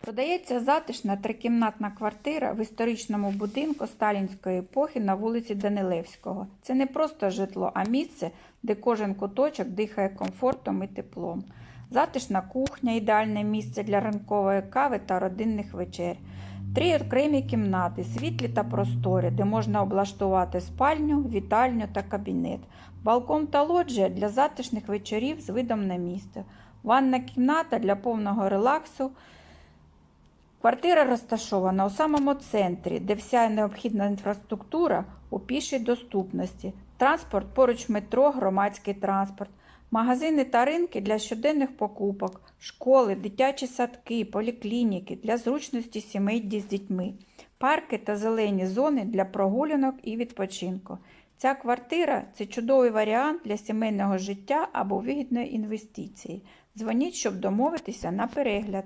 Продається затишна трикімнатна квартира в історичному будинку сталінської епохи на вулиці Данилевського. Це не просто житло, а місце, де кожен куточок дихає комфортом і теплом. Затишна кухня, ідеальне місце для ранкової кави та родинних вечер. Три окремі кімнати, світлі та просторі, де можна облаштувати спальню, вітальню та кабінет. Балкон та лоджія для затишних вечорів з видом на місто. Ванна кімната для повного релаксу. Квартира розташована у самому центрі, де вся необхідна інфраструктура у пішій доступності. Транспорт поруч метро, громадський транспорт, магазини та ринки для щоденних покупок, школи, дитячі садки, поліклініки для зручності сімей з дітьми, парки та зелені зони для прогулянок і відпочинку. Ця квартира це чудовий варіант для сімейного життя або вигідної інвестиції. Дзвоніть, щоб домовитися на перегляд.